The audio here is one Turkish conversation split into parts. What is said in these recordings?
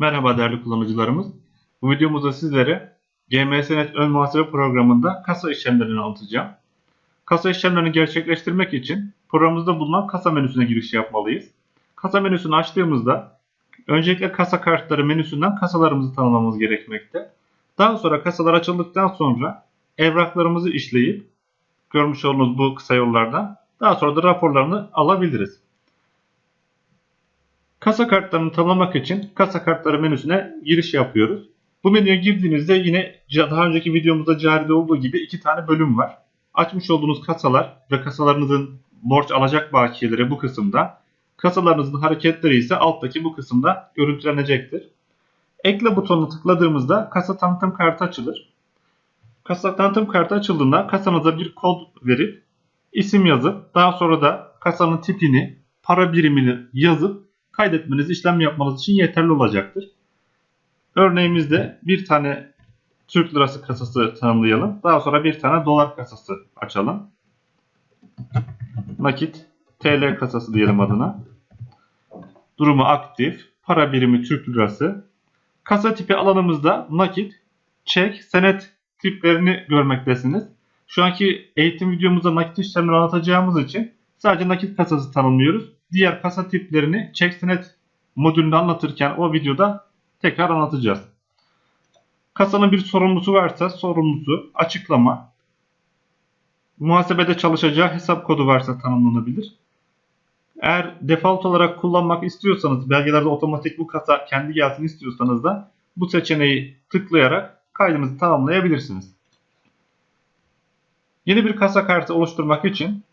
Merhaba değerli kullanıcılarımız. Bu videomuzda sizlere GMSNet ön muhasebe programında kasa işlemlerini anlatacağım. Kasa işlemlerini gerçekleştirmek için programımızda bulunan kasa menüsüne giriş yapmalıyız. Kasa menüsünü açtığımızda öncelikle kasa kartları menüsünden kasalarımızı tanımlamamız gerekmekte. Daha sonra kasalar açıldıktan sonra evraklarımızı işleyip görmüş olduğunuz bu kısa yollardan daha sonra da raporlarını alabiliriz. Kasa kartlarını tanımlamak için kasa kartları menüsüne giriş yapıyoruz. Bu menüye girdiğinizde yine daha önceki videomuzda caride olduğu gibi iki tane bölüm var. Açmış olduğunuz kasalar ve kasalarınızın borç alacak bakiyeleri bu kısımda. Kasalarınızın hareketleri ise alttaki bu kısımda görüntülenecektir. Ekle butonuna tıkladığımızda kasa tanıtım kartı açılır. Kasa tanıtım kartı açıldığında kasanıza bir kod verip isim yazıp daha sonra da kasanın tipini, para birimini yazıp kaydetmeniz, işlem yapmanız için yeterli olacaktır. Örneğimizde bir tane Türk lirası kasası tanımlayalım. Daha sonra bir tane dolar kasası açalım. Nakit TL kasası diyelim adına. Durumu aktif. Para birimi Türk lirası. Kasa tipi alanımızda nakit, çek, senet tiplerini görmektesiniz. Şu anki eğitim videomuzda nakit işlemleri anlatacağımız için sadece nakit kasası tanımlıyoruz. Diğer kasa tiplerini çek senet modülünde anlatırken o videoda tekrar anlatacağız. Kasanın bir sorumlusu varsa sorumlusu, açıklama, muhasebede çalışacağı hesap kodu varsa tanımlanabilir. Eğer default olarak kullanmak istiyorsanız, belgelerde otomatik bu kasa kendi gelsin istiyorsanız da bu seçeneği tıklayarak kaydınızı tamamlayabilirsiniz. Yeni bir kasa kartı oluşturmak için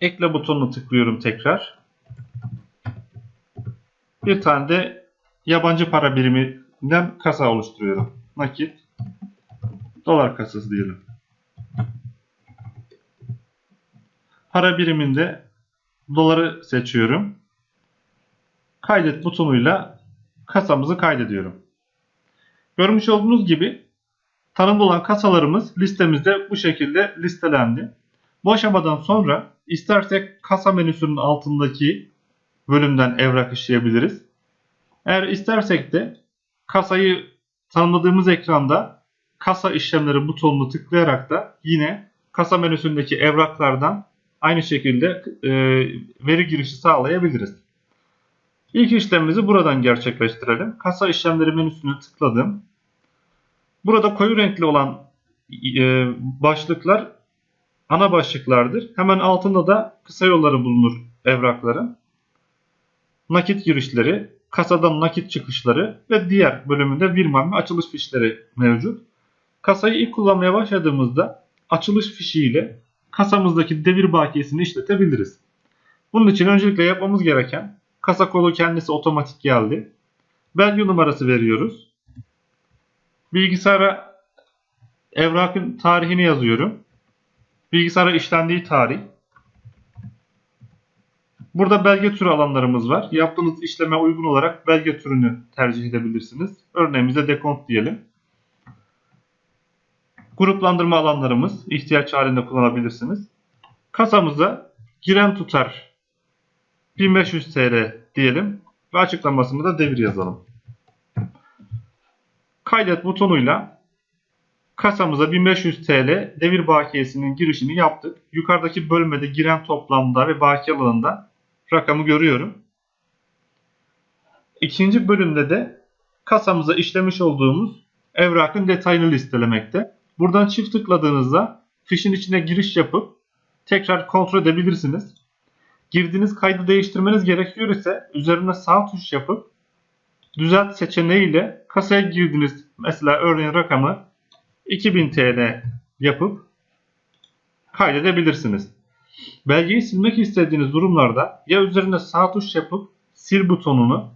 ekle butonunu tıklıyorum tekrar. Bir tane de yabancı para biriminden kasa oluşturuyorum. Nakit dolar kasası diyelim. Para biriminde doları seçiyorum. Kaydet butonuyla kasamızı kaydediyorum. Görmüş olduğunuz gibi tanımlı olan kasalarımız listemizde bu şekilde listelendi. Bu aşamadan sonra istersek kasa menüsünün altındaki bölümden evrak işleyebiliriz. Eğer istersek de kasayı tanımladığımız ekranda kasa işlemleri butonunu tıklayarak da yine kasa menüsündeki evraklardan aynı şekilde e, veri girişi sağlayabiliriz. İlk işlemimizi buradan gerçekleştirelim. Kasa işlemleri menüsünü tıkladım. Burada koyu renkli olan e, başlıklar ana başlıklardır. Hemen altında da kısa yolları bulunur evrakların. Nakit girişleri, kasadan nakit çıkışları ve diğer bölümünde virman ve açılış fişleri mevcut. Kasayı ilk kullanmaya başladığımızda açılış fişiyle kasamızdaki devir bakiyesini işletebiliriz. Bunun için öncelikle yapmamız gereken kasa kolu kendisi otomatik geldi. Belge numarası veriyoruz. Bilgisayara evrakın tarihini yazıyorum. Bilgisayara işlendiği tarih. Burada belge türü alanlarımız var. Yaptığınız işleme uygun olarak belge türünü tercih edebilirsiniz. Örneğimizde dekont diyelim. Gruplandırma alanlarımız ihtiyaç halinde kullanabilirsiniz. Kasamıza giren tutar 1500 TL diyelim ve açıklamasını da devir yazalım. Kaydet butonuyla kasamıza 1500 TL devir bakiyesinin girişini yaptık. Yukarıdaki bölmede giren toplamda ve bakiye alanında rakamı görüyorum. İkinci bölümde de kasamıza işlemiş olduğumuz evrakın detayını listelemekte. Buradan çift tıkladığınızda fişin içine giriş yapıp tekrar kontrol edebilirsiniz. Girdiğiniz kaydı değiştirmeniz gerekiyor ise üzerine sağ tuş yapıp düzelt seçeneğiyle kasaya girdiğiniz mesela örneğin rakamı 2000 TL yapıp kaydedebilirsiniz. Belgeyi silmek istediğiniz durumlarda ya üzerinde sağ tuş yapıp sil butonunu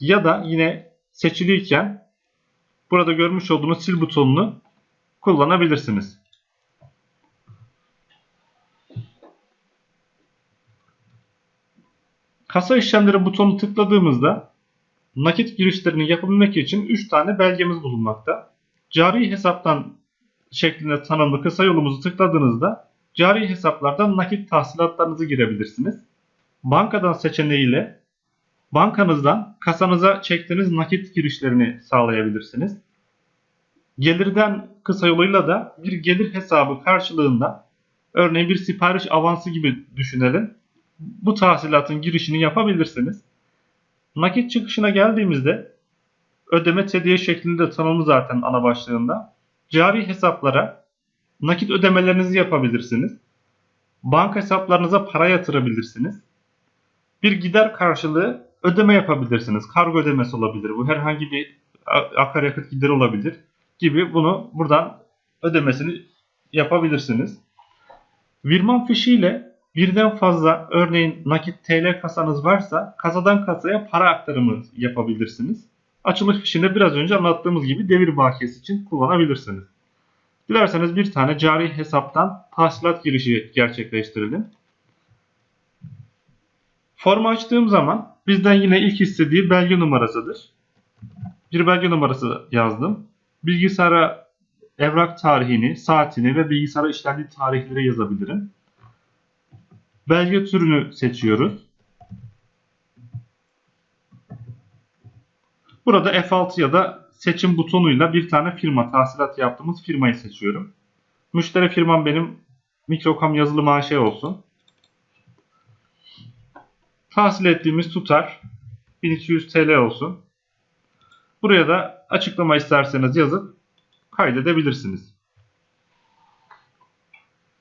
ya da yine seçiliyken burada görmüş olduğunuz sil butonunu kullanabilirsiniz. Kasa işlemleri butonu tıkladığımızda nakit girişlerini yapabilmek için 3 tane belgemiz bulunmakta. Cari hesaptan şeklinde tanımlı kısa yolumuzu tıkladığınızda cari hesaplardan nakit tahsilatlarınızı girebilirsiniz. Bankadan seçeneğiyle bankanızdan kasanıza çektiğiniz nakit girişlerini sağlayabilirsiniz. Gelirden kısa yoluyla da bir gelir hesabı karşılığında örneğin bir sipariş avansı gibi düşünelim. Bu tahsilatın girişini yapabilirsiniz. Nakit çıkışına geldiğimizde ödeme tediye şeklinde tanımlı zaten ana başlığında. Cari hesaplara nakit ödemelerinizi yapabilirsiniz. Banka hesaplarınıza para yatırabilirsiniz. Bir gider karşılığı ödeme yapabilirsiniz. Kargo ödemesi olabilir. Bu herhangi bir akaryakıt gideri olabilir gibi bunu buradan ödemesini yapabilirsiniz. Virman fişi ile birden fazla örneğin nakit TL kasanız varsa kasadan kasaya para aktarımı yapabilirsiniz. Açılış fişini biraz önce anlattığımız gibi devir bakiyesi için kullanabilirsiniz. Dilerseniz bir tane cari hesaptan tahsilat girişi gerçekleştirelim. Formu açtığım zaman bizden yine ilk istediği belge numarasıdır. Bir belge numarası yazdım. Bilgisayara evrak tarihini, saatini ve bilgisayara işlendiği tarihleri yazabilirim. Belge türünü seçiyoruz. Burada F6 ya da seçim butonuyla bir tane firma, tahsilat yaptığımız firmayı seçiyorum. Müşteri firmam benim Mikrokam yazılım AŞ olsun. Tahsil ettiğimiz tutar 1200 TL olsun. Buraya da açıklama isterseniz yazıp kaydedebilirsiniz.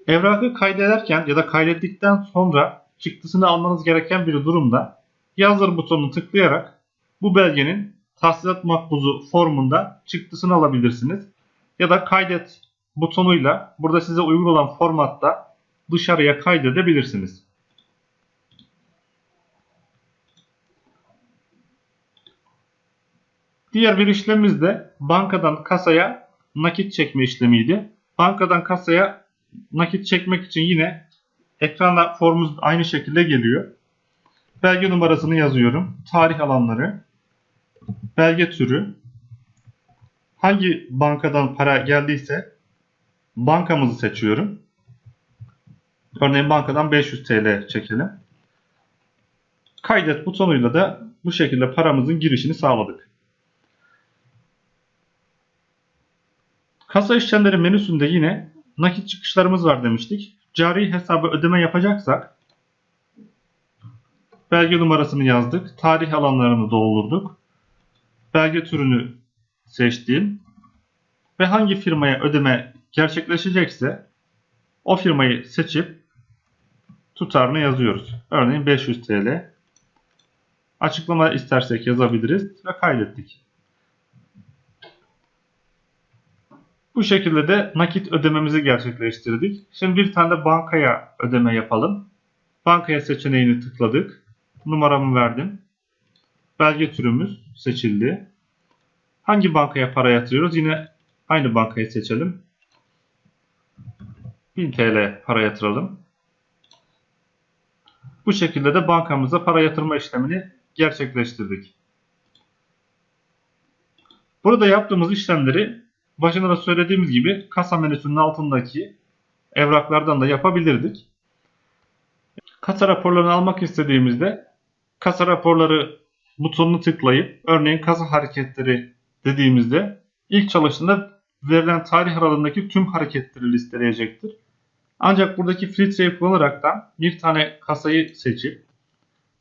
Evrakı kaydederken ya da kaydettikten sonra çıktısını almanız gereken bir durumda yazdır butonunu tıklayarak bu belgenin tahsilat makbuzu formunda çıktısını alabilirsiniz. Ya da kaydet butonuyla burada size uygun olan formatta dışarıya kaydedebilirsiniz. Diğer bir işlemimiz de bankadan kasaya nakit çekme işlemiydi. Bankadan kasaya nakit çekmek için yine ekranda formumuz aynı şekilde geliyor. Belge numarasını yazıyorum. Tarih alanları, belge türü, hangi bankadan para geldiyse bankamızı seçiyorum. Örneğin bankadan 500 TL çekelim. Kaydet butonuyla da bu şekilde paramızın girişini sağladık. Kasa işlemleri menüsünde yine nakit çıkışlarımız var demiştik. Cari hesabı ödeme yapacaksak belge numarasını yazdık. Tarih alanlarını doldurduk. Belge türünü seçtim. Ve hangi firmaya ödeme gerçekleşecekse o firmayı seçip tutarını yazıyoruz. Örneğin 500 TL. Açıklama istersek yazabiliriz ve kaydettik. Bu şekilde de nakit ödememizi gerçekleştirdik. Şimdi bir tane de bankaya ödeme yapalım. Bankaya seçeneğini tıkladık. Numaramı verdim. Belge türümüz seçildi. Hangi bankaya para yatırıyoruz? Yine aynı bankayı seçelim. 1000 TL para yatıralım. Bu şekilde de bankamıza para yatırma işlemini gerçekleştirdik. Burada yaptığımız işlemleri başında da söylediğimiz gibi kasa menüsünün altındaki evraklardan da yapabilirdik. Kasa raporlarını almak istediğimizde kasa raporları butonunu tıklayıp örneğin kasa hareketleri dediğimizde ilk çalıştığında verilen tarih aralığındaki tüm hareketleri listeleyecektir. Ancak buradaki filtreyi kullanaraktan bir tane kasayı seçip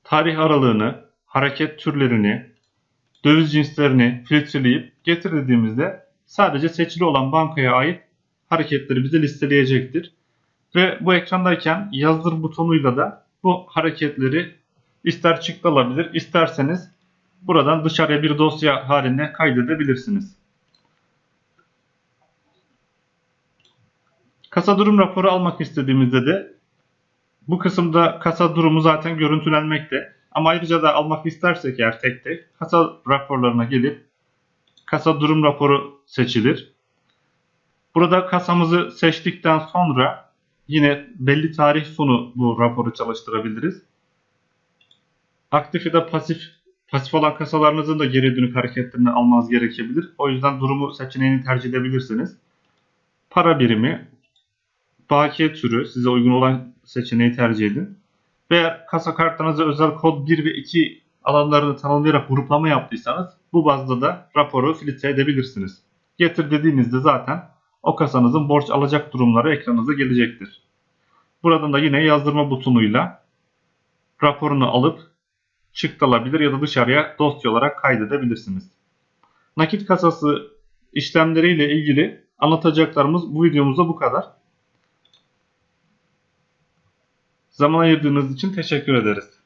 tarih aralığını, hareket türlerini, döviz cinslerini filtreleyip getir dediğimizde sadece seçili olan bankaya ait hareketleri bize listeleyecektir. Ve bu ekrandayken yazdır butonuyla da bu hareketleri ister çıktı alabilir, isterseniz buradan dışarıya bir dosya halinde kaydedebilirsiniz. Kasa durum raporu almak istediğimizde de bu kısımda kasa durumu zaten görüntülenmekte. Ama ayrıca da almak istersek eğer tek tek kasa raporlarına gelip kasa durum raporu seçilir. Burada kasamızı seçtikten sonra yine belli tarih sonu bu raporu çalıştırabiliriz. Aktif ya da pasif pasif olan kasalarınızın da geri dönük hareketlerini almanız gerekebilir. O yüzden durumu seçeneğini tercih edebilirsiniz. Para birimi, bakiye türü size uygun olan seçeneği tercih edin. Ve kasa kartlarınıza özel kod 1 ve 2 alanlarını tanımlayarak gruplama yaptıysanız bu bazda da raporu filtre edebilirsiniz. Getir dediğinizde zaten o kasanızın borç alacak durumları ekranınıza gelecektir. Buradan da yine yazdırma butonuyla raporunu alıp çıktı alabilir ya da dışarıya dosya olarak kaydedebilirsiniz. Nakit kasası işlemleriyle ilgili anlatacaklarımız bu videomuzda bu kadar. Zaman ayırdığınız için teşekkür ederiz.